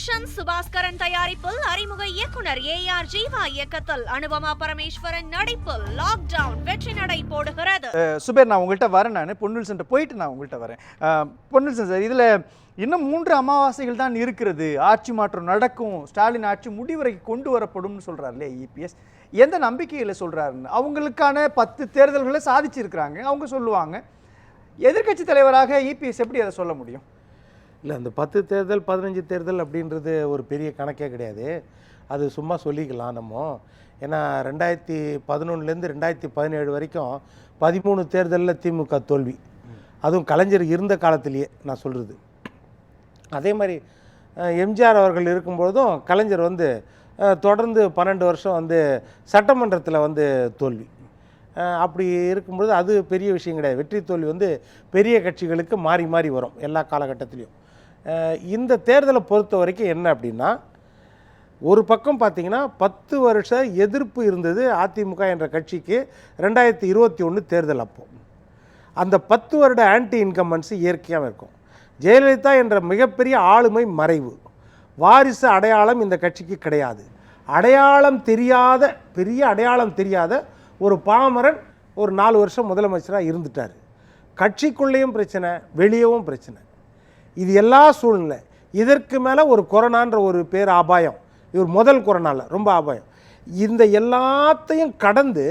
Production Subaskaran தயாரிப்பில் அறிமுக இயக்குனர் ஏ ஆர் ஜீவா இயக்கத்தில் அனுபமா பரமேஸ்வரன் நடிப்பில் லாக்டவுன் வெற்றி நடை போடுகிறது. சுபேர் நான் உங்கள்கிட்ட வரேன் நான். பொன்னில் சென்டர் போயிட்டு நான் உங்கள்கிட்ட வரேன். பொன்னில் சார் இதில் இன்னும் மூன்று அமாவாசைகள் தான் இருக்கிறது. ஆட்சி மாற்றம் நடக்கும். ஸ்டாலின் ஆட்சி முடிவரைக்கு கொண்டு வரப்படும்னு இல்லையா இபிஎஸ் எந்த நம்பிக்கையில் சொல்கிறாருன்னு அவங்களுக்கான பத்து தேர்தல்களை சாதிச்சிருக்கிறாங்க. அவங்க சொல்லுவாங்க. எதிர்க்கட்சி தலைவராக இபிஎஸ் எப்படி அதை சொல்ல முடியும்? இல்லை அந்த பத்து தேர்தல் பதினஞ்சு தேர்தல் அப்படின்றது ஒரு பெரிய கணக்கே கிடையாது. அது சும்மா சொல்லிக்கலாம் நம்ம. ஏன்னா ரெண்டாயிரத்தி பதினொன்றுலேருந்து ரெண்டாயிரத்தி பதினேழு வரைக்கும் பதிமூணு தேர்தலில் திமுக தோல்வி. அதுவும் கலைஞர் இருந்த காலத்திலேயே நான் சொல்கிறது அதே மாதிரி எம்ஜிஆர் அவர்கள் இருக்கும்பொழுதும் கலைஞர் வந்து தொடர்ந்து பன்னெண்டு வருஷம் வந்து சட்டமன்றத்தில் வந்து தோல்வி. அப்படி இருக்கும்பொழுது அது பெரிய விஷயம் கிடையாது. வெற்றி தோல்வி வந்து பெரிய கட்சிகளுக்கு மாறி மாறி வரும் எல்லா காலகட்டத்திலையும். இந்த தேர்தலை பொறுத்த வரைக்கும் என்ன அப்படின்னா ஒரு பக்கம் பார்த்தீங்கன்னா பத்து வருஷ எதிர்ப்பு இருந்தது அதிமுக என்ற கட்சிக்கு ரெண்டாயிரத்தி இருபத்தி ஒன்று தேர்தல் அப்போ. அந்த பத்து வருட ஆன்டி இன்கம்பன்சி இயற்கையாக இருக்கும். ஜெயலலிதா என்ற மிகப்பெரிய ஆளுமை மறைவு. வாரிசு அடையாளம் இந்த கட்சிக்கு கிடையாது. அடையாளம் தெரியாத பெரிய அடையாளம் தெரியாத ஒரு பாமரன் ஒரு நாலு வருஷம் முதலமைச்சராக இருந்துட்டார். கட்சிக்குள்ளேயும் பிரச்சனை வெளியவும் பிரச்சனை. இது எல்லா சூழ்நிலை. இதற்கு மேலே ஒரு கொரோனான்ற ஒரு பேர் ஆபாயம் இவர் முதல் கொரோனாவில் ரொம்ப ஆபாயம் இந்த எல்லாத்தையும் கடந்து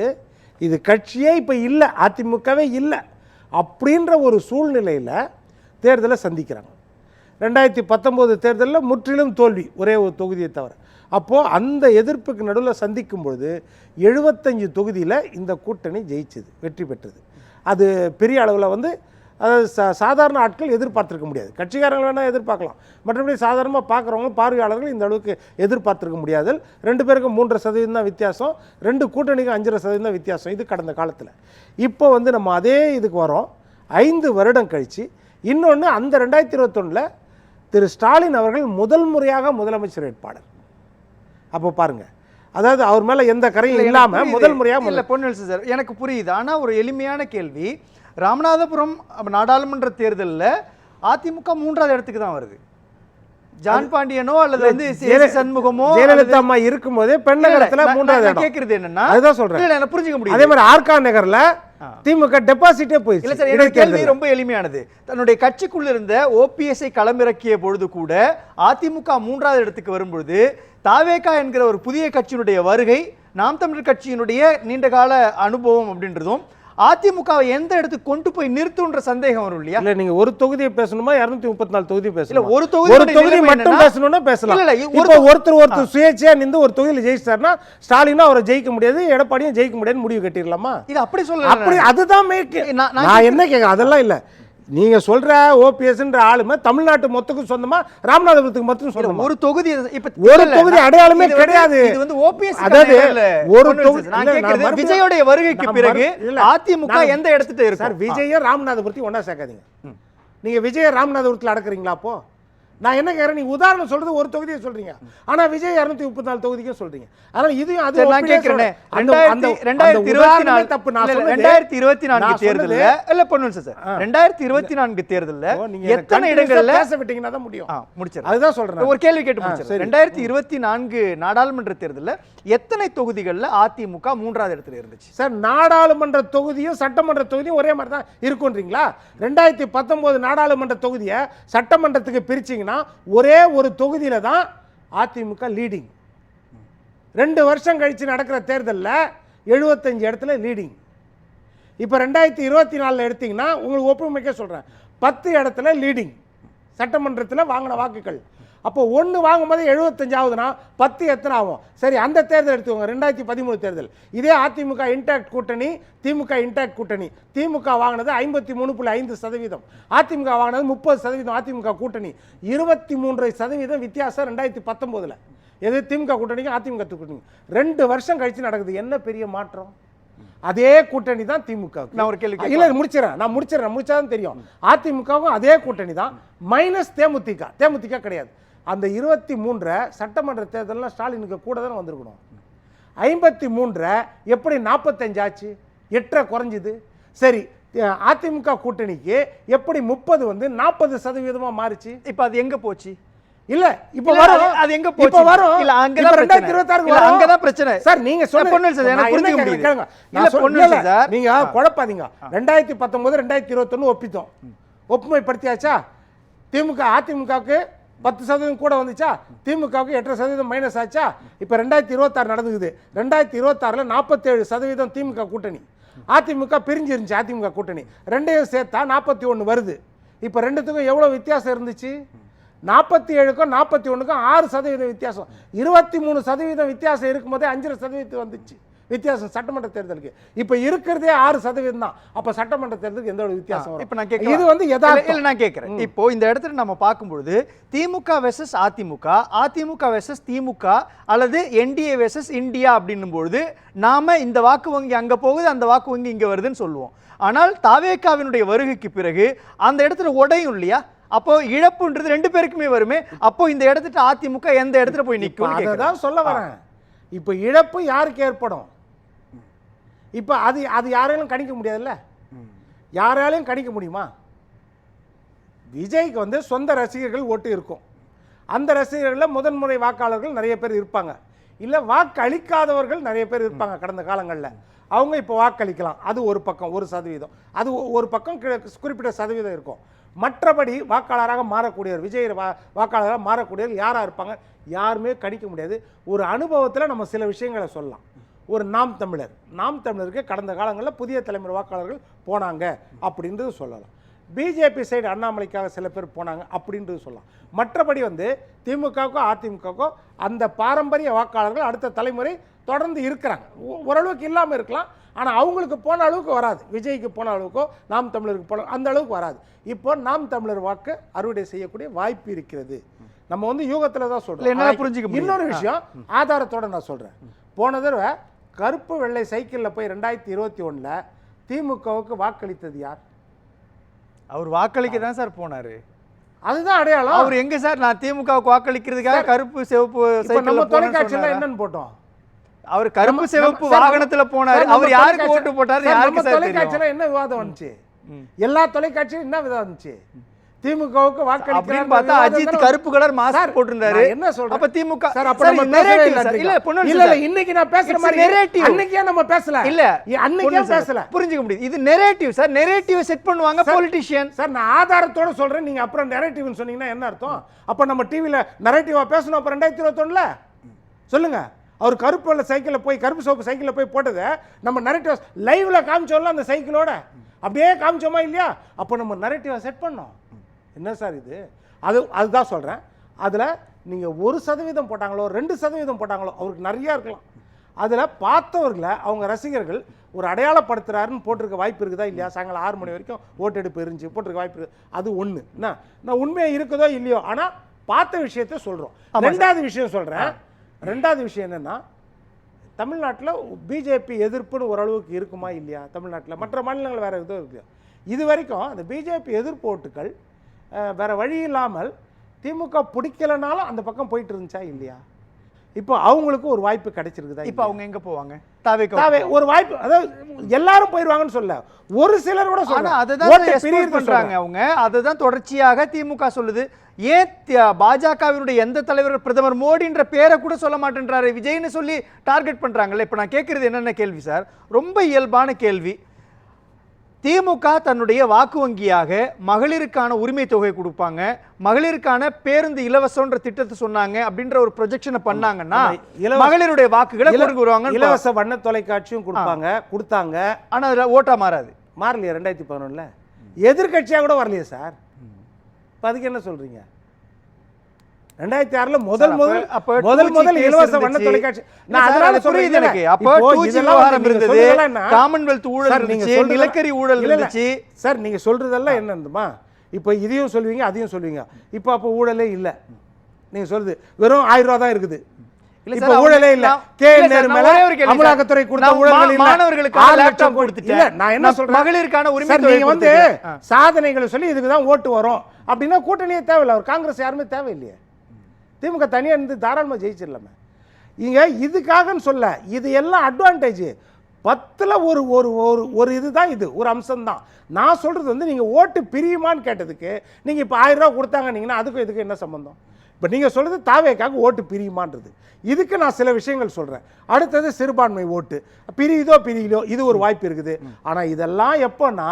இது கட்சியே இப்போ இல்லை அதிமுகவே இல்லை அப்படின்ற ஒரு சூழ்நிலையில் தேர்தலை சந்திக்கிறாங்க. ரெண்டாயிரத்தி பத்தொம்போது தேர்தலில் முற்றிலும் தோல்வி ஒரே ஒரு தொகுதியை தவிர. அப்போது அந்த எதிர்ப்புக்கு நடுவில் சந்திக்கும் பொழுது எழுபத்தஞ்சு தொகுதியில் இந்த கூட்டணி ஜெயிச்சது வெற்றி பெற்றது. அது பெரிய அளவில் வந்து அதாவது சா சாதாரண ஆட்கள் எதிர்பார்த்திருக்க முடியாது. கட்சிக்காரங்க வேணால் எதிர்பார்க்கலாம். மற்றபடி சாதாரணமாக பார்க்குறவங்க பார்வையாளர்கள் இந்த அளவுக்கு எதிர்பார்த்திருக்க முடியாது. ரெண்டு பேருக்கும் மூன்றரை சதவீதம் தான் வித்தியாசம். ரெண்டு கூட்டணிக்கும் அஞ்சரை சதவீதம் தான் வித்தியாசம். இது கடந்த காலத்தில். இப்போ வந்து நம்ம அதே இதுக்கு வரோம். ஐந்து வருடம் கழித்து இன்னொன்று அந்த ரெண்டாயிரத்தி இருபத்தொன்னில் திரு ஸ்டாலின் அவர்கள் முதல் முறையாக முதலமைச்சர் வேட்பாளர். அப்போ பாருங்க. அதாவது அவர் மேலே எந்த கரையும் இல்லாமல். முதல் முறையாக இல்ல பொன்னில் சார் எனக்கு புரியுது. ஆனா ஒரு எளிமையான கேள்வி. ராமநாதபுரம் நாடாளுமன்ற தேர்தல்ல அதிமுக மூன்றாவது இடத்துக்கு தான் வருது. ஜான் பாண்டியனோ அல்லது வந்து சண்முகமோ ஜெயலலிதா அம்மா இருக்கும்போதே பெண்ணகரத்தில் மூன்றாவது இடம். கேக்குறது என்னன்னா அதுதான் சொல்றேன். இல்ல, புரிஞ்சுக்க முடியும் அதே மாதிரி ஆர்கா நகர்ல திமுக டெபாசிட்டே இல்ல போயிடுச்சு சார் என்னோட கேள்வி. ரொம்ப எளிமையானது. தன்னுடைய கட்சிக்குள்ள இருந்த ஓபிஎஸ்ஐ களமிறக்கிய பொழுது கூட அதிமுக மூன்றாவது இடத்துக்கு வரும்பொழுது தாவேகா என்கிற ஒரு புதிய கட்சியினுடைய வருகை நாம் தமிழர் கட்சியினுடைய நீண்டகால அனுபவம் அப்படின்றதும் அதிமுகவை எந்த இடத்துக்கு கொண்டு போய் நிறுத்துன்ற சந்தேகம் வரும் இல்லையா? இல்ல நீங்க ஒரு தொகுதியை பேசணுமா? இருநூத்தி முப்பத்தி நாலு தொகுதி பேசணும் ஒரு தொகுதியோட ஒரு தொகுதி மட்டும் பேசணும்னா பேசலாம். இப்போ ஒருத்தர் ஒருத்தர் சுயேட்சையா நின்று ஒரு தொகுதியில் ஜெயிச்சிட்டாருன்னா ஸ்டாலினும் அவரை ஜெயிக்க முடியாது எடப்பாடியும் ஜெயிக்க முடியாதுன்னு முடிவு கட்டிடலாமா? இது அப்படி சொல்ல அப்படி அதுதான் நான் நான் என்ன கேட்க அதெல்லாம் இல்ல. நீங்க சொல்ற ஓபிஎஸ்ன்ற ஆளுமை தமிழ்நாட்டு மொத்தக்கும் சொந்தமா ராமநாதபுரத்துக்கு மட்டும் சொந்தமா? ஒரு தொகுதி இப்ப ஒரு தொகுதி அடையாளமே கிடையாது. இது வந்து ஓபிஎஸ் அதாவது ஒரு தொகுதி- நான் விஜயோடைய வருகைக்கு பிறகு அதிமுக எந்த இடத்துல சார் இருக்கும்? விஜய ராமநாதபுரத்தையும் ஒண்ணா சேர்க்காதீங்க. நீங்க விஜய ராமநாதபுரத்தில் அடக்குறீங்களா அப்போ? நான் என்ன கேட்குறேன் நீங்க உதாரணம் சொல்றது ஒரு தொகுதியை சொல்றீங்க. ஆனா விஜய் இரநூத்தி முப்பத்தி நாலு தொகுதிக்கும் சொல்றீங்க. அதனால இதையும் அது நான் கேட்கிறேனே, ரெண்டாயிரத்தி- இருபத்தி நாலு- தப்பு. நான் ரெண்டாயிரத்தி இருபத்தி நான்கு நான் தேர்தல்ல இல்ல பொன்னும் சார். ரெண்டாயிரத்தி இருபத்தி நான்கு தேர்தல்ல எத்தனை இடங்கள்ல பேச விட்டீங்கன்னா தான் முடியும். ஆ, முடிச்சிடுறேன். அதுதான் சொல்றேன் ஒரு கேள்வி கேட்டு ஆ, முடிச்சிடுறேன். சரி. ரெண்டாயிரத்தி இருபத்தி நான்கு நாடாளுமன்ற தேர்தல்ல எத்தனை தொகுதிகள்ல அதிமுக மூன்றாவது இடத்துல இருந்துச்சு? சார் நாடாளுமன்ற தொகுதியும் சட்டமன்ற தொகுதியும் ஒரே மாதிரி தான் இருக்குன்றீங்களா ரெண்டாயிரத்தி பத்தொம்போது நாடாளுமன்ற தொகுதியை சட்டமன்றத்துக்கு பிரிச்சிங்கன்னா ஒரே ஒரு தொகுதியில தான் அதிமுக லீடிங் ரெண்டு வருஷம் கழிச்சு நடக்கிற தேர்தலில் எழுபத்தஞ்சு இடத்துல லீடிங் இப்போ ரெண்டாயிரத்தி இருபத்தி நாலில் எடுத்தீங்கன்னா உங்களுக்கு ஒப்புமைக்க சொல்கிறேன் பத்து இடத்துல லீடிங் சட்டமன்றத்தில் வாங்கின வாக்குகள். அப்போ ஒன்று வாங்கும்போது எழுபத்தஞ்சு ஆகுதுன்னா பத்து எத்தனை ஆகும்? சரி அந்த தேர்தல் எடுத்துக்கோங்க. ரெண்டாயிரத்தி பதிமூணு தேர்தல். இதே அதிமுக இன்டாக்ட் கூட்டணி திமுக இன்டாக்ட் கூட்டணி. திமுக வாங்கினது ஐம்பத்தி மூணு புள்ளி ஐந்து சதவீதம். அதிமுக வாங்கினது முப்பது சதவீதம் அதிமுக கூட்டணி. இருபத்தி மூன்றரை சதவீதம் வித்தியாசம் ரெண்டாயிரத்தி பத்தொம்போதில். எது? திமுக கூட்டணிக்கும் அதிமுக கூட்டணி ரெண்டு வருஷம் கழிச்சு நடக்குது. என்ன பெரிய மாற்றம்? அதே கூட்டணி தான் திமுக நான் ஒரு கேள்வி இல்ல முடிச்சிடறேன். நான் முடிச்சிடறேன். முடிச்சாதான் தெரியும். அதிமுகவும் அதே கூட்டணி தான். மைனஸ் தேமுதிக. தேமுதிக கிடையாது. அந்த இருபத்தி மூன்றை சட்டமன்ற தேர்தலில் ஸ்டாலினுக்கு கூட தானே வந்திருக்கணும் ஐம்பத்தி மூன்றை எப்படி நாற்பத்தஞ்சு ஆச்சு எட்டரை குறைஞ்சுது சரி அதிமுக கூட்டணிக்கு எப்படி முப்பது வந்து நாற்பது சதவீதமாக மாறுச்சு இப்ப அது எங்க போச்சு இல்ல இப்ப வரும் அது- எங்க இப்ப போச்சு? வரும் இல்ல, அங்கதான் இப்ப பிரச்சனை. 2026 இல்ல, வரும். அங்கதான் பிரச்சனை. சார் நீங்க சொல்லுங்க பொன்னுவேல் சார், எனக்கு புரிஞ்சுக்க. கேளுங்க. இல்ல, இல்ல, சார். நீங்க குழப்பாதீங்க ரெண்டாயிரத்தி பத்தொன்பது ரெண்டாயிரத்தி இருபத்தொன்னு ஒப்பித்தோம் ஒப்புமைப்படுத்தியாச்சா திமுக அதிமுகவுக்கு பத்து சதவீதம் கூட வந்துச்சா? திமுகவுக்கு எட்டரை சதவீதம் மைனஸ் ஆச்சா? இப்போ ரெண்டாயிரத்தி இருபத்தாறு நடந்துக்குது. ரெண்டாயிரத்தி இருபத்தாறில் நாற்பத்தேழு சதவீதம் திமுக கூட்டணி. அதிமுக பிரிஞ்சு இருந்துச்சு அதிமுக கூட்டணி. ரெண்டையும் சேர்த்தா நாற்பத்தி ஒன்று வருது. இப்போ ரெண்டுத்துக்கும் எவ்வளோ வித்தியாசம் இருந்துச்சு? நாற்பத்தி ஏழுக்கும் நாற்பத்தி ஒன்றுக்கும் ஆறு சதவீதம் வித்தியாசம். இருபத்தி மூணு சதவீதம் வித்தியாசம் இருக்கும்போதே அஞ்சரை சதவீதம் வந்துச்சு. வித்தியாசம் சட்டமன்ற தேர்தலுக்கு. இப்போ இருக்கிறதே ஆறு சதவீதம் தான். அப்போ சட்டமன்ற தேர்தலுக்கு எந்த ஒரு வித்தியாசம் இப்ப நான் கேட்கலாம். இது வந்து யதார்த்தம். இல்ல நான் கேட்கிறேன். இப்போ இந்த இடத்துல நம்ம பார்க்கும்பொழுது திமுக வெர்சஸ் அதிமுக அதிமுக வெர்சஸ் திமுக அல்லது என்டிஏ வெர்சஸ் இந்தியா அப்படின்னும் பொழுது நாம இந்த வாக்கு வங்கி அங்க போகுது அந்த வாக்கு வங்கி இங்க வருதுன்னு சொல்லுவோம். ஆனால் தாவேக்காவினுடைய வருகைக்கு பிறகு அந்த இடத்துல உடையும் இல்லையா? அப்போ இழப்புன்றது ரெண்டு பேருக்குமே வருமே. அப்போ இந்த இடத்துல அதிமுக எந்த இடத்துல போய் நிற்கும் அதை தான் சொல்ல வரேன். இப்போ இழப்பு யாருக்கு ஏற்படும்? இப்போ அது அது யாராலும் கணிக்க முடியாதுல்ல? யாராலையும் கணிக்க முடியுமா? விஜய்க்கு வந்து சொந்த ரசிகர்கள் ஓட்டு இருக்கும். அந்த ரசிகர்களில் முதன்முறை வாக்காளர்கள் நிறைய பேர் இருப்பாங்க. இல்லை வாக்களிக்காதவர்கள் நிறைய பேர் இருப்பாங்க கடந்த காலங்களில். அவங்க இப்போ வாக்களிக்கலாம். அது ஒரு பக்கம் ஒரு சதவீதம். அது ஒ- ஒரு பக்கம் குறிப்பிட்ட சதவீதம் இருக்கும். மற்றபடி வாக்காளராக மாறக்கூடியவர் விஜய் வா வாக்காளராக மாறக்கூடியவர் யாராக இருப்பாங்க? யாருமே கணிக்க முடியாது. ஒரு அனுபவத்தில் நம்ம சில விஷயங்களை சொல்லலாம். ஒரு நாம் தமிழர். நாம் தமிழருக்கு கடந்த காலங்களில் புதிய தலைமுறை வாக்காளர்கள் போனாங்க அப்படின்றது சொல்லலாம். பிஜேபி சைடு அண்ணாமலைக்காக சில பேர் போனாங்க அப்படின்றது சொல்லலாம். மற்றபடி வந்து திமுகவுக்கோ அதிமுகவுக்கோ அந்த பாரம்பரிய வாக்காளர்கள் அடுத்த தலைமுறை தொடர்ந்து இருக்கிறாங்க. ஓரளவுக்கு இல்லாமல் இருக்கலாம். ஆனால் அவங்களுக்கு போன அளவுக்கு வராது. விஜய்க்கு போன அளவுக்கோ நாம் தமிழருக்கு போன அந்த அளவுக்கு வராது. இப்போ நாம் தமிழர் வாக்கு அறுவடை செய்யக்கூடிய வாய்ப்பு இருக்கிறது. நம்ம வந்து யூகத்தில் தான் ஆனா, புரிஞ்சுக்க. இன்னொரு விஷயம் ஆதாரத்தோட நான் சொல்றேன். போன தடவை கருப்பு வெள்ளை சைக்கிளில் போய் ரெண்டாயிரத்தி இருபத்தி ஒண்ணுல திமுகவுக்கு வாக்களித்தது யார்? அவர் வாக்களிக்க தான் சார் போனாரு. அதுதான் அடையாளம். அவர் எங்க சார்? நான் திமுகவுக்கு வாக்களிக்கிறதுக்காக கருப்பு சிவப்பு இப்ப நம்ம தொலைக்காட்சியில? என்னன்னு போட்டோம். அவர் கருப்பு சிவப்பு வாகனத்துல போனாரு. அவர் யாருக்கு ஓட்டு போட்டாரு? யாருக்கு தொலைக்காட்சியில என்ன விவாதம் வந்துச்சு? எல்லா தொலைக்காட்சியும் என்ன விவாதம் வந்துச்சு? திமுகவுக்கு அப்படின்னு பார்த்தா அஜித் கருப்பு கலர் மாஸ்க் போட்டிருந்தாரு. என்ன சொல்றேன்? அப்ப திமுக சார் அப்ப நம்ம narrative இல்ல பொண்ணு இல்ல இன்னைக்கு நான் பேசுற மாதிரி narrative. அன்னைக்கே நம்ம பேசல. இல்ல அன்னைக்கே பேசல. புரிஞ்சுக்க முடியுது. இது நெரேட்டிவ் சார். நெரேட்டிவ் செட் பண்ணுவாங்க பொலிட்டிஷியன் சார் நான் ஆதாரத்தோட சொல்றேன். நீங்க அப்புறம் நெரேட்டிவ்னு சொன்னீங்கன்னா என்ன அர்த்தம்? அப்ப நம்ம டிவில நெரேட்டிவா பேசணும். அப்ப ரெண்டாயிரத்தி இருபத்தொன்னுல? சொல்லுங்க. அவர் கருப்பு வெள்ளை சைக்கிளில் போய் கருப்பு சோப்பு சைக்கிளில் போய் போட்டதை நம்ம நெரேட்டிவ் லைவ்ல காமிச்சோம்ல அந்த சைக்கிளோட அப்படியே காமிச்சோமா இல்லையா? அப்போ நம்ம நெரேட்டிவா செட் பண்ணோம் என்ன சார் இது? அது அதுதான் சொல்றேன். அதுல நீங்க ஒரு சதவீதம் போட்டாங்களோ ரெண்டு சதவீதம் போட்டாங்களோ அவருக்கு நிறைய இருக்கலாம். அதுல பார்த்தவர்களை அவங்க ரசிகர்கள் ஒரு அடையாளப்படுத்துறாருன்னு போட்டிருக்க வாய்ப்பு இருக்குதா இல்லையா? சாயங்காலம் ஆறு மணி வரைக்கும் ஓட்டெடுப்பு இருந்துச்சு போட்டிருக்க வாய்ப்பு இருக்கு. அது ஒண்ணு. என்ன? நான் உண்மையா இருக்குதோ இல்லையோ? ஆனா பார்த்த விஷயத்த சார். ரெண்டாவது விஷயம் சொல்றேன். ரெண்டாவது விஷயம் என்னன்னா தமிழ்நாட்டில் பிஜேபி எதிர்ப்புன்னு ஓரளவுக்கு இருக்குமா இல்லையா? தமிழ்நாட்டில். மற்ற மாநிலங்கள் வேற எதுவும் இருக்கு இது வரைக்கும் அந்த பிஜேபி எதிர்ப்பு ஓட்டுகள் வேற வழி இல்லாமல் திமுக பிடிக்கலனாலும் அந்த பக்கம் போயிட்டு இருந்துச்சா இல்லையா? இப்போ அவங்களுக்கு ஒரு வாய்ப்பு கிடைச்சிருக்குதா இப்ப அவங்க எங்க போவாங்க? தாவே தாவே ஒரு வாய்ப்பு அதாவது எல்லாரும் போயிருவாங்கன்னு சொல்ல ஒரு சிலர் கூட சொல்ல அதுதான் பண்றாங்க அவங்க. அதுதான் தொடர்ச்சியாக திமுக சொல்லுது. ஏன் பாஜகவினுடைய எந்த தலைவர் பிரதமர் மோடின்ற பேரை கூட சொல்ல மாட்டேன்றாரு? விஜய்னு சொல்லி டார்கெட் பண்றாங்கல்ல? இப்ப நான் கேட்கறது என்னென்ன கேள்வி சார்? ரொம்ப இயல்பான கேள்வி. திமுக தன்னுடைய வாக்கு வங்கியாக மகளிருக்கான உரிமை தொகை கொடுப்பாங்க. மகளிருக்கான பேருந்து இலவசம்ன்ற திட்டத்தை சொன்னாங்க அப்படின்ற ஒரு ப்ரொஜெக்ஷனை பண்ணாங்கன்னா மகளிருடைய வாக்குகளை வருவாங்க இலவச வண்ண தொலைக்காட்சியும் கொடுப்பாங்க கொடுத்தாங்க. ஆனா அதுல ஓட்டா மாறாது. மாறலையா ரெண்டாயிரத்தி பதினொன்றில் எதிர்கட்சியாக கூட வரலையே சார்? இப்போ அதுக்கு என்ன சொல்றீங்க? ரெண்டாயிரத்தி ஆறுல முதல் முதல் அப்ப- முதல் 2G முதல் இலவச வண்ண. தொலைக்காட்சி நான் அதனால அது புரியுது சொல்றேன் எனக்கு. அப்போ இப்போ 2G இதெல்லாம் வந்து விவகாரம் இருந்தது? காமன்வெல்த் ஊழல் இருந்துச்சு, நிலக்கரி ஊழல். இருந்துச்சு. சார் நீங்க சொல்றதெல்லாம் என்னதுமா இப்போ இதையும் சொல்லுவீங்க அதையும் சொல்லுவீங்க இப்போ அப்போ ஊழலே இல்ல நீங்க சொல்றது வெறும் ஆயிரம் ரூபா தான் இருக்குது இல்ல இப்ப ஊழலே இல்ல கே நேரு மேல. அமலாக்கத்துறை கொடுத்த நான் ஊழல்கள் மா- இல்ல மாணவர்களுக்கான ஆறு laptop லட்சம் கோடி- கொடுத்துட்டேன். நான் என்ன சொல்றேன் மகளிருக்கான உரிமை நீங்க வந்து. சாதனைகளை சொல்லி இதுக்கு தான் ஓட்டு வரும் அப்படின்னா கூட்டணியே தேவையில்லை அவர் காங்கிரஸ் யாருமே தேவையில்லையே திமுக தனியாக இருந்து தாராளமாக ஜெயிச்சிடலாமே. இங்கே இதுக்காகன்னு சொல்ல இது எல்லாம் அட்வான்டேஜ் பத்தில் ஒரு ஒரு ஒரு ஒரு இதுதான் இது ஒரு அம்சம்தான். நான் சொல்கிறது வந்து நீங்கள் ஓட்டு பிரியுமான்னு கேட்டதுக்கு நீங்கள் இப்போ ஆயிரம் ரூபா கொடுத்தாங்கன்னீங்கன்னா அதுக்கும் இதுக்கும் என்ன சம்மந்தம் இப்போ நீங்கள் சொல்கிறது தாவேக்காக ஓட்டு பிரியுமான்றது. இதுக்கு நான் சில விஷயங்கள் சொல்கிறேன் அடுத்தது சிறுபான்மை ஓட்டு. பிரியுதோ பிரியுதோ இது ஒரு வாய்ப்பு இருக்குது. ஆனால் இதெல்லாம் எப்போன்னா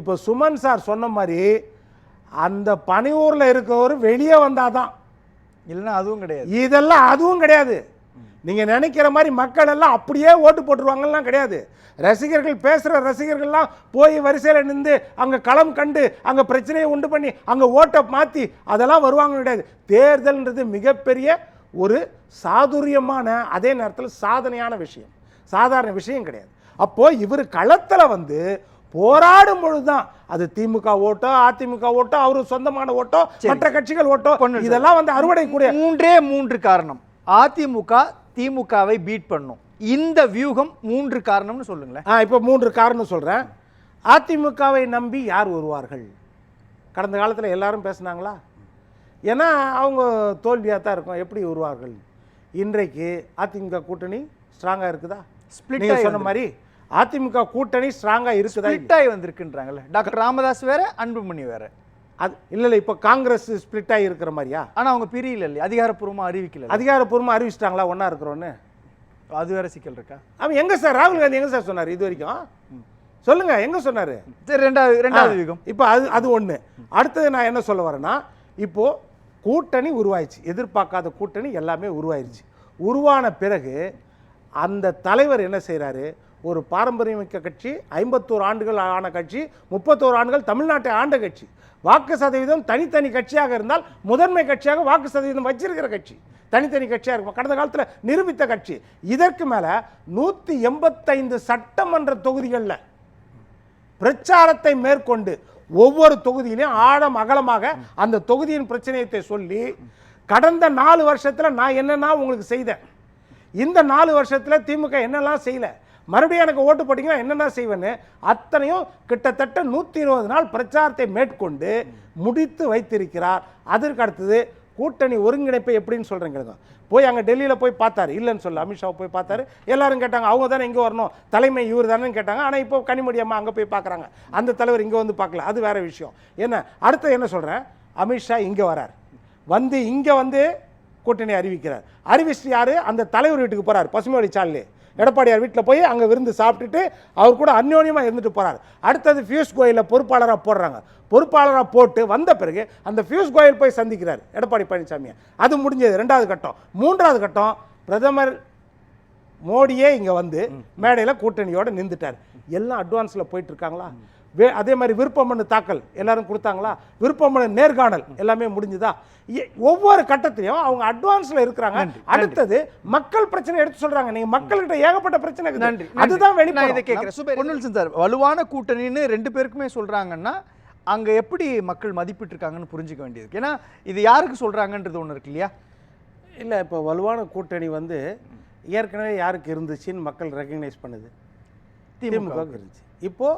இப்போ சுமன் சார் சொன்ன மாதிரி அந்த பனையூரில் இருக்கிறவர் வெளியே வந்தாதான். இல்லைன்னா அதுவும் கிடையாது. இதெல்லாம் அதுவும் கிடையாது. நீங்கள் நினைக்கிற மாதிரி மக்கள் எல்லாம் அப்படியே ஓட்டு போட்டுருவாங்கலாம் கிடையாது. ரசிகர்கள் பேசுகிற ரசிகர்கள்லாம் போய் வரிசையில் நின்று அங்கே களம் கண்டு அங்கே பிரச்சனையை உண்டு பண்ணி அங்கே ஓட்டை மாற்றி அதெல்லாம் வருவாங்க கிடையாது. தேர்தல்ன்றது மிகப்பெரிய ஒரு சாதுரியமான அதே நேரத்தில் சாதனையான விஷயம். சாதாரண விஷயம் கிடையாது. அப்போது இவர் களத்தில் வந்து போராடும் பொழுதுதான். அது திமுக ஓட்டோ அதிமுக ஓட்டோ அவரு சொந்தமான ஓட்டோ மற்ற கட்சிகள் ஓட்டோ. இதெல்லாம் வந்து அறுவடை கூடிய மூன்றே மூன்று காரணம். அதிமுக திமுகவை பீட் பண்ணும். இந்த வியூகம் மூன்று காரணம்னு சொல்லுங்களேன். ஆ இப்போ மூன்று காரணம் சொல்கிறேன் அதிமுகவை நம்பி யார் வருவார்கள்? கடந்த காலத்தில் எல்லாரும் பேசுனாங்களா? ஏன்னா அவங்க தோல்வியாக தான் இருக்கும். எப்படி வருவார்கள்? இன்றைக்கு அதிமுக கூட்டணி ஸ்ட்ராங்காக இருக்குதா? ஆகி சொன்ன மாதிரி அதிமுக கூட்டணி ஸ்ட்ராங்காக இருக்குதா இல்லையா? ஸ்பிளிட் ஆகி வந்திருக்குன்றாங்கல்ல. டாக்டர் ராமதாஸ் வேற அன்புமணி வேற. அது இல்லை இல்லை இப்போ காங்கிரஸ் ஸ்ப்ளிட் ஆகி இருக்கிற மாதிரியா? ஆனா அவங்க பிரியல இல்லையா? அதிகாரப்பூர்வமா அறிவிக்கல அதிகாரப்பூர்வமாக அறிவிச்சிட்டாங்களா? ஒன்றா இருக்கிறோன்னு. அது வேற சிக்கல் இருக்கா? அவன் எங்கே சார்? ராகுல் காந்தி எங்கே சார் சொன்னார் இது வரைக்கும்? சொல்லுங்க எங்கே சொன்னார்? சரி ரெண்டாவது ரெண்டாவது வியூகம் இப்போ அது அது ஒன்று அடுத்தது நான் என்ன சொல்ல வரேன்னா இப்போ கூட்டணி உருவாயிடுச்சு. எதிர்பார்க்காத கூட்டணி எல்லாமே உருவாயிருச்சு. உருவான பிறகு அந்த தலைவர் என்ன செய்கிறாரு ஒரு பாரம்பரியமிக்க கட்சி ஐம்பத்தோரு ஆண்டுகள் ஆன கட்சி முப்பத்தோரு ஆண்டுகள் தமிழ்நாட்டை ஆண்ட கட்சி. வாக்கு சதவீதம் தனித்தனி கட்சியாக இருந்தால் முதன்மை கட்சியாக வாக்கு சதவீதம் வச்சிருக்கிற கட்சி. தனித்தனி கட்சியாக இருக்கும். கடந்த காலத்தில் நிரூபித்த கட்சி. இதற்கு மேலே நூற்றி எண்பத்தைந்து சட்டமன்ற தொகுதிகளில் பிரச்சாரத்தை மேற்கொண்டு ஒவ்வொரு தொகுதியிலையும் ஆழம் அகலமாக அந்த தொகுதியின் பிரச்சனையத்தை சொல்லி கடந்த நாலு வருஷத்தில் நான் என்னென்னா உங்களுக்கு செய்தேன். இந்த நாலு வருஷத்தில் திமுக என்னெல்லாம் செய்யல? மறுபடியும் எனக்கு ஓட்டு போட்டிங்கன்னா என்னென்ன செய்வேன்னு அத்தனையும் கிட்டத்தட்ட நூற்றி இருபது நாள் பிரச்சாரத்தை மேற்கொண்டு முடித்து வைத்திருக்கிறார். அதற்கு அடுத்தது கூட்டணி ஒருங்கிணைப்பை எப்படின்னு சொல்கிறேங்க போய் அங்கே டெல்லியில் போய் பார்த்தாரு. இல்லைன்னு சொல்ல அமித்ஷாவை போய் பார்த்தாரு. எல்லாரும் கேட்டாங்க அவங்க தானே இங்கே வரணும். தலைமை இவர் தானே கேட்டாங்க. ஆனால் இப்போ கனிமொழி அம்மா அங்கே போய் பார்க்குறாங்க. அந்த தலைவர் இங்கே வந்து பார்க்கல. அது வேறு விஷயம். என்ன அடுத்து என்ன சொல்கிறேன் அமித்ஷா இங்கே வரார். வந்து இங்கே வந்து கூட்டணி அறிவிக்கிறார். அறிவிச்சு யார்? அந்த தலைவர் வீட்டுக்கு போகிறார் பசுமை சாலையிலே. எடப்பாடியார் வீட்டில் போய் அங்கே விருந்து சாப்பிட்டுட்டு அவர் கூட அந்யோன்யமாக இருந்துட்டு போறார். அடுத்தது பியூஷ் கோயிலில் பொறுப்பாளராக போடுறாங்க. பொறுப்பாளராக போட்டு வந்த பிறகு அந்த பியூஷ் கோயல் போய் சந்திக்கிறார் எடப்பாடி பழனிசாமியை. அது முடிஞ்சது. ரெண்டாவது கட்டம். மூன்றாவது கட்டம் பிரதமர் மோடியே இங்கே வந்து மேடையில் கூட்டணியோட நின்றுட்டார். எல்லாம் அட்வான்ஸில் போயிட்டு இருக்காங்களா? வே அதே மாதிரி விருப்பமனு தாக்கல் எல்லாரும் கொடுத்தாங்களா? விருப்பமனு நேர்காணல் எல்லாமே முடிஞ்சுதா? ஒவ்வொரு கட்டத்திலையும் அவங்க அட்வான்ஸில் இருக்கிறாங்க. அடுத்தது மக்கள் பிரச்சனை எடுத்து சொல்றாங்க. நீங்க மக்கள்கிட்ட ஏகப்பட்ட பிரச்சனை. நன்றி அதுதான். நான் இதை கேட்கிறேன். சார் வலுவான கூட்டணின்னு ரெண்டு பேருக்குமே சொல்றாங்கன்னா அங்க எப்படி மக்கள் மதிப்பிட்டு இருக்காங்கன்னு புரிஞ்சுக்க வேண்டியது ஏன்னா இது யாருக்கு சொல்றாங்கன்றது ஒண்ணு இருக்கு இல்லையா? இல்லை இப்போ வலுவான கூட்டணி வந்து ஏற்கனவே யாருக்கு இருந்துச்சுன்னு மக்கள் ரெகக்னைஸ் பண்ணுது. திமுக இருந்துச்சு. இப்போ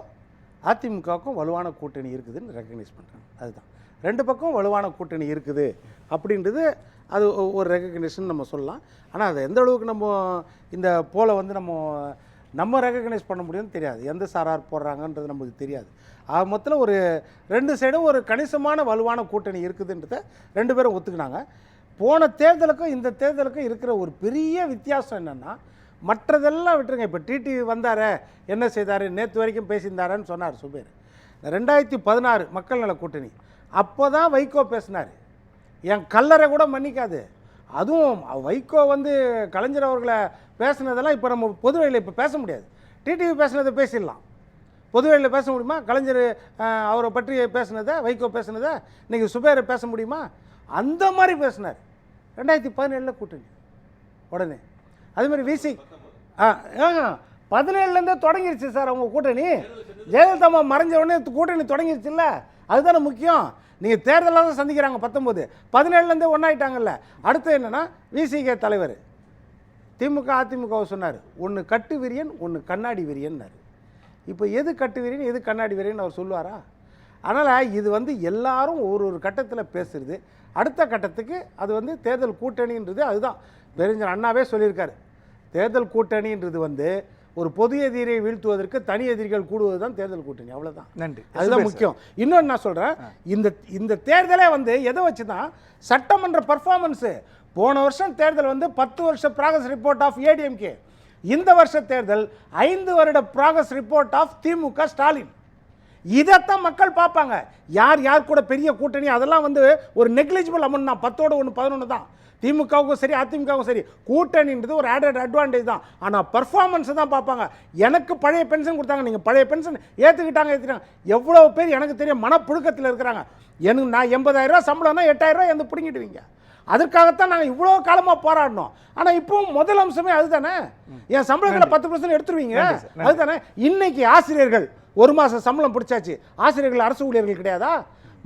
அதிமுகவுக்கும் வலுவான கூட்டணி இருக்குதுன்னு ரெக்கக்னைஸ் பண்ணுறாங்க அதுதான். ரெண்டு பக்கம் வலுவான கூட்டணி இருக்குது அப்படின்றது அது ஒ- ஒரு ரெக்கக்னேஷன் நம்ம சொல்லலாம். ஆனால் அது எந்த அளவுக்கு நம்ம இந்த போல வந்து நம்ம நம்ம ரெக்கக்னைஸ் பண்ண முடியும்னு தெரியாது. எந்த சாரார் போடுறாங்கன்றது நமக்கு தெரியாது. ஆக மொத்தத்தில் ஒரு ரெண்டு சைடும் ஒரு கணிசமான வலுவான கூட்டணி இருக்குதுன்றத ரெண்டு பேரும் ஒத்துக்கினாங்க. போன தேர்தலுக்கும் இந்த தேர்தலுக்கும் இருக்கிற ஒரு பெரிய வித்தியாசம் என்னென்னா மற்றதெல்லாம் விட்டுருங்க. இப்போ டிடிவி வந்தாரே என்ன செய்தார்? நேற்று வரைக்கும் பேசியிருந்தாரன்னு சொன்னார் சுபேர். ரெண்டாயிரத்தி பதினாறு மக்கள் நல கூட்டணி. அப்போ தான் வைகோ பேசினார். என் கல்லறை கூட மன்னிக்காது. அதுவும் வைகோ வந்து கலைஞர் அவர்களை பேசுனதெல்லாம் இப்போ நம்ம பொதுவெளியில் இப்போ பேச முடியாது. டிடிவி பேசுனதை பேசிடலாம். பொதுவெளியில் பேச முடியுமா? கலைஞர் அவரை பற்றி பேசுனதை வைகோ பேசுனதை இன்றைக்கி சுபேரை பேச முடியுமா? அந்த மாதிரி பேசினார். ரெண்டாயிரத்தி பதினேழில் கூட்டணி. உடனே. அது மாதிரி விசி. ஆ பதினேழுலேருந்தே தொடங்கிருச்சு சார் அவங்க கூட்டணி. ஜெயலலிதா அம்மா மறைஞ்ச உடனே கூட்டணி தொடங்கிருச்சுல்ல? அதுதானே முக்கியம். நீங்கள் தேர்தலாக தான் சந்திக்கிறாங்க பத்தொம்போது பதினேழுலேருந்தே ஒன்றாயிட்டாங்கல்ல அடுத்து என்னென்னா விசிகே தலைவர். திமுக அதிமுகவை சொன்னார். ஒன்று கட்டு விரியன் ஒன்று கண்ணாடி விரியன்னாரு. இப்போ எது கட்டு விரியன் எது கண்ணாடி விரியன் அவர் சொல்லுவாரா? அதனால் இது வந்து எல்லாரும் ஒரு ஒரு கட்டத்தில் பேசுறது. அடுத்த கட்டத்துக்கு அது வந்து தேர்தல் கூட்டணின்றது அதுதான். பெருஞ்சர் அண்ணாவே சொல்லியிருக்காரு. தேர்தல் கூட்டணின்றது வந்து ஒரு பொது எதிரியை வீழ்த்துவதற்கு தனி எதிரிகள் கூடுவது தான் தேர்தல் கூட்டணி அவ்வளவுதான். நன்றி. அதுதான் முக்கியம். இன்னொன்று நான் சொல்கிறேன் இந்த இந்த தேர்தலே வந்து எதை வச்சு தான் சட்டமன்ற பர்ஃபார்மன்ஸு போன வருஷம் தேர்தல் வந்து பத்து வருஷ ப்ராகஸ் ரிப்போர்ட் ஆஃப் ஏடிஎம்கே இந்த வருஷ தேர்தல் ஐந்து வருட progress report of DMK Stalin. இதைத்தான் மக்கள் பார்ப்பாங்க. யார் யார் கூட பெரிய கூட்டணி அதெல்லாம் வந்து ஒரு நெக்லிஜிபிள் அமௌண்ட் தான். பத்தோட ஒன்று பதினொன்று தான். திமுகவுக்கும் சரி அதிமுகவுக்கும் சரி கூட்டணின்றது ஒரு ஆடட் அட்வான்டேஜ் தான். ஆனால் பர்ஃபார்மன்ஸை தான் பார்ப்பாங்க. எனக்கு பழைய பென்ஷன் கொடுத்தாங்க நீங்கள் பழைய பென்ஷன் ஏற்றுக்கிட்டாங்க ஏற்றுக்கிட்டாங்க எவ்வளோ பேர் எனக்கு தெரியும் மனப்புழுக்கத்தில் இருக்கிறாங்க. எனக்கு நான் எண்பதாயிரம் ரூபாய் சம்பளம்னா எட்டாயிரம் ரூபாய் வந்து பிடுங்கிடுவீங்க. அதற்காகத்தான் நாங்கள் இவ்வளோ காலமாக போராடினோம். ஆனால் இப்போவும் முதல் அம்சமே அதுதானே? என் சம்பளத்தில் பத்து பர்சன்ட் எடுத்துருவீங்க. அதுதானே? இன்னைக்கு ஆசிரியர்கள் ஒரு மாசம் சம்பளம் பிடிச்சாச்சு. ஆசிரியர்கள் அரசு ஊழியர்கள் கிடையாதா?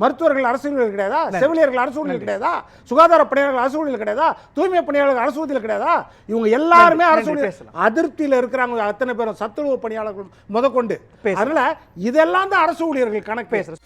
மருத்துவர்கள் அரசு ஊழியர்கள் கிடையாதா செவிலியர்கள் அரசு ஊழியர்கள் கிடையாதா? சுகாதார பணியாளர்கள் அரசு ஊழியர்கள் கிடையாதா? தூய்மை பணியாளர்கள் அரசு ஊழியர்கள் கிடையாதா? இவங்க எல்லாருமே அரசு ஊழியர். அதிருப்தியில் இருக்கிறாங்க. அத்தனை பேரும் சத்துணவு பணியாளர்கள் முதற்கொண்டு. அதனால இதெல்லாம் தான் அரசு ஊழியர்கள் கணக்கு. பேசுறேன்